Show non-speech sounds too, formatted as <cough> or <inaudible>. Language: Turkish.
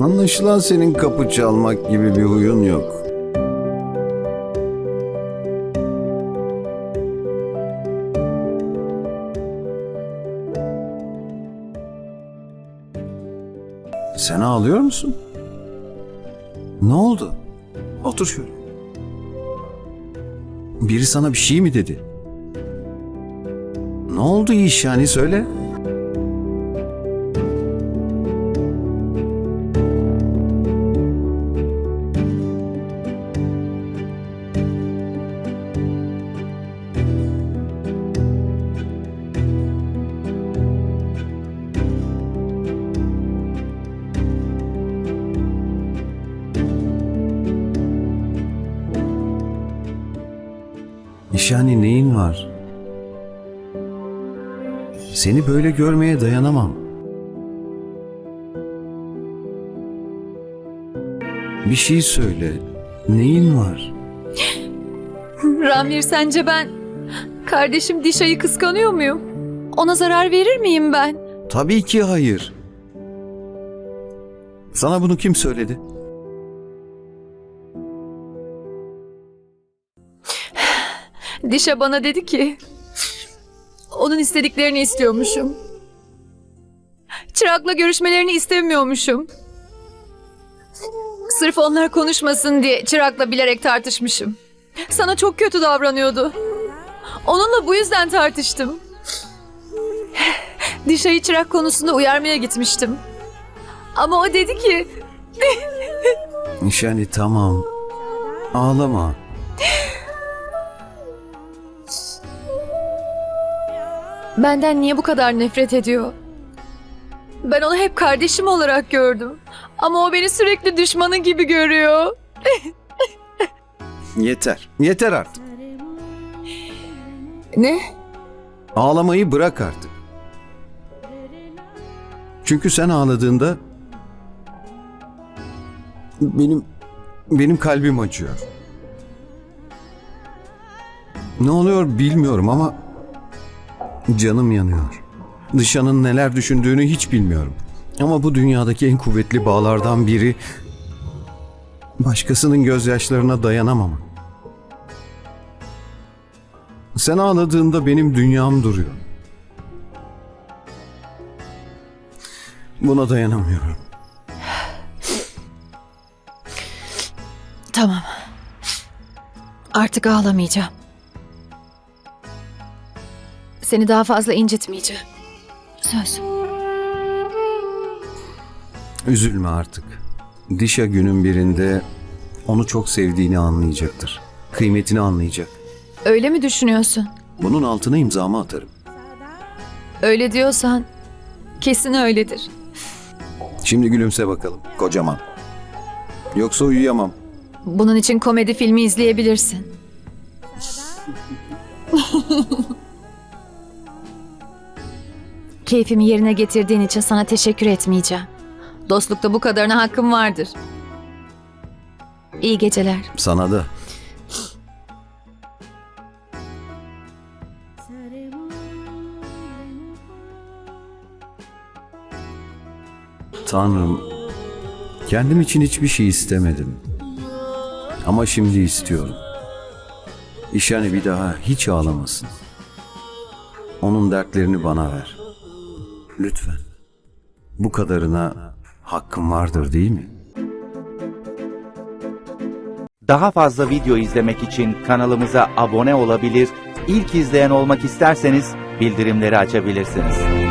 Anlaşılan senin kapı çalmak gibi bir huyun yok. Sen ağlıyor musun? Ne oldu? Otur şöyle. Biri sana bir şey mi dedi? Ne oldu iş yani söyle. İşani neyin var? Seni böyle görmeye dayanamam. Bir şey söyle. Neyin var? Ramir sence ben kardeşim Dişa'yı kıskanıyor muyum? Ona zarar verir miyim ben? Tabii ki hayır. Sana bunu kim söyledi? Dişa bana dedi ki onun istediklerini istiyormuşum. Çırak'la görüşmelerini istemiyormuşum. Sırf onlar konuşmasın diye Çırak'la bilerek tartışmışım. Sana çok kötü davranıyordu. Onunla bu yüzden tartıştım. Dişa'yı Çırak konusunda uyarmaya gitmiştim. Ama o dedi ki İşani tamam. Ağlama. Benden niye bu kadar nefret ediyor? Ben onu hep kardeşim olarak gördüm. Ama o beni sürekli düşmanı gibi görüyor. Yeter. Yeter artık. Ne? Ağlamayı bırak artık. Çünkü sen ağladığında benim benim kalbim acıyor. Ne oluyor bilmiyorum ama canım yanıyor. Dışanın neler düşündüğünü hiç bilmiyorum. Ama bu dünyadaki en kuvvetli bağlardan biri başkasının gözyaşlarına dayanamam. Sen ağladığında benim dünyam duruyor. Buna dayanamıyorum. Tamam. Artık ağlamayacağım. Seni daha fazla incitmeyeceğim. Söz. Üzülme artık. Dişa günün birinde onu çok sevdiğini anlayacaktır. Kıymetini anlayacak. Öyle mi düşünüyorsun? Bunun altına imzamı atarım. Öyle diyorsan kesin öyledir. Şimdi gülümse bakalım kocaman. Yoksa uyuyamam. Bunun için komedi filmi izleyebilirsin. <laughs> Keyfimi yerine getirdiğin için sana teşekkür etmeyeceğim. Dostlukta bu kadarına hakkım vardır. İyi geceler. Sana da. Tanrım, kendim için hiçbir şey istemedim. Ama şimdi istiyorum. İşhane bir daha hiç ağlamasın. Onun dertlerini bana ver. Lütfen. Bu kadarına hakkım vardır değil mi? Daha fazla video izlemek için kanalımıza abone olabilir, ilk izleyen olmak isterseniz bildirimleri açabilirsiniz.